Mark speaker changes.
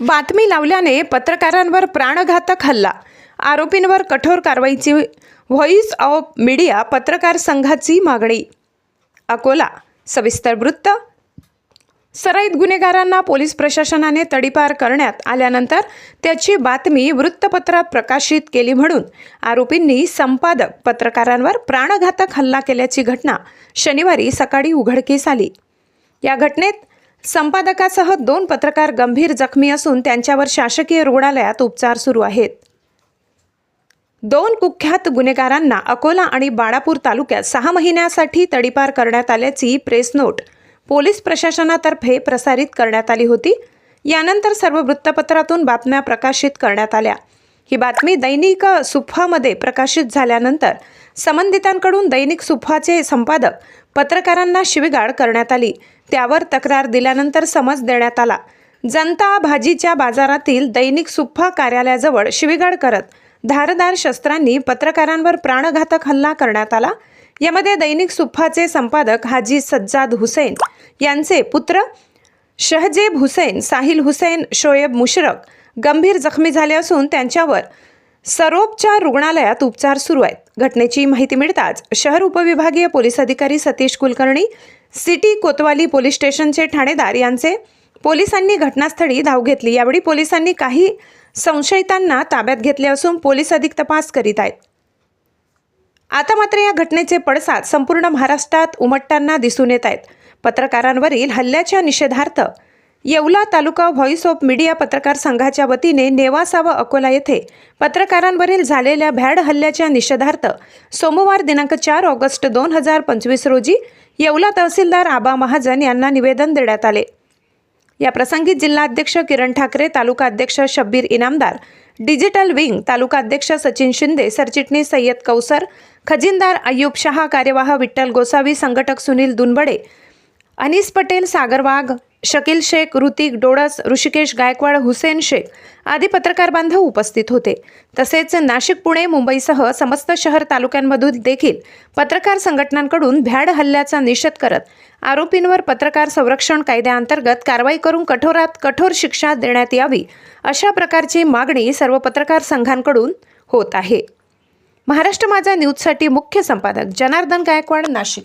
Speaker 1: बातमी लावल्याने पत्रकारांवर प्राणघातक हल्ला. आरोपींवर कठोर कारवाईची व्हॉइस ऑफ मीडिया पत्रकार संघाची मागणी. अकोला सविस्तर वृत्त सराईत गुन्हेगारांना पोलीस प्रशासनाने तडीपार करण्यात आल्यानंतर त्याची बातमी वृत्तपत्रात प्रकाशित केली म्हणून आरोपींनी संपादक पत्रकारांवर प्राणघातक हल्ला केल्याची घटना शनिवारी सकाळी उघडकीस आली. या घटनेत संपादकासह दोन पत्रकार गंभीर जखमी असून त्यांच्यावर शासकीय रुग्णालयात उपचार सुरू आहेत. दोन कुख्यात गुन्हेगारांना अकोला आणि बाळापूर तालुक्यात सहा महिन्यासाठी तडीपार करण्यात आल्याची प्रेस नोट पोलीस प्रशासनातर्फे प्रसारित करण्यात आली होती. यानंतर सर्व वृत्तपत्रातून बातम्या प्रकाशित करण्यात आल्या. ही बातमी दैनिक सुफामध्ये प्रकाशित झाल्यानंतर संबंधितांकडून दैनिक सुफाचे संपादक पत्रकारांना शिवीगाळ करण्यात आली. त्यावर तक्रार दिल्यानंतर समज देण्यात आला. जनता भाजीच्या बाजारातील दैनिक सुफ्फा कार्यालयाजवळ शिवीगाळ करत धारदार शस्त्रांनी पत्रकारांवर प्राणघातक हल्ला करण्यात आला. यामध्ये दैनिक सुफ्फाचे संपादक हाजी सज्जाद हुसेन यांचे पुत्र शहजेब हुसेन साहिल हुसेन शोएब मुशरक गंभीर जखमी झाले असून त्यांच्यावर सरोपचार रुग्णालयात उपचार सुरू आहेत. घटनेची माहिती मिळताच शहर उपविभागीय पोलीस अधिकारी सतीश कुलकर्णी सिटी कोतवाली पोलीस स्टेशनचे ठाणेदार यांचे पोलिसांनी घटनास्थळी धाव घेतली. यावेळी पोलिसांनी काही संशयितांना ताब्यात घेतले असून पोलीस अधिक तपास करीत आहेत. आता मात्र या घटनेचे पडसाद संपूर्ण महाराष्ट्रात उमटताना दिसून येत आहेत. पत्रकारांवरील हल्ल्याच्या निषेधार्थ Yeola taluka voice of media पत्रकार संघाच्या वतीने नेवासा व अकोला येथे पत्रकारांवरील झालेल्या भ्याड हल्ल्याच्या निषेधार्थ सोमवार दिनांक चार ऑगस्ट दोन हजार पंचवीस रोजी येवला तहसीलदार आबा महाजन यांना निवेदन देण्यात आले. या प्रसंगी जिल्हाध्यक्ष किरण ठाकरे तालुका अध्यक्ष शब्बीर इनामदार डिजिटल विंग तालुका अध्यक्ष सचिन शिंदे सरचिटणीस सय्यद कौसर खजिनदार अय्यूब शहा कार्यवाह विठ्ठल गोसावी संघटक सुनील दुनबडे अनीस पटेल सागर वाघ शकील शेख ऋतिक डोळस ऋषिकेश गायकवाड हुसेन शेख आदी पत्रकार बांधव उपस्थित होते. तसेच नाशिक पुणे मुंबईसह समस्त शहर तालुक्यांमधून देखील पत्रकार संघटनांकडून भ्याड हल्ल्याचा निषेध करत आरोपींवर पत्रकार संरक्षण कायद्याअंतर्गत कारवाई करून कठोरात कठोर शिक्षा देण्यात यावी अशा प्रकारची मागणी सर्व पत्रकार संघांकडून होत आहे. महाराष्ट्र माझा न्यूजसाठी मुख्य संपादक जनार्दन गायकवाड नाशिक.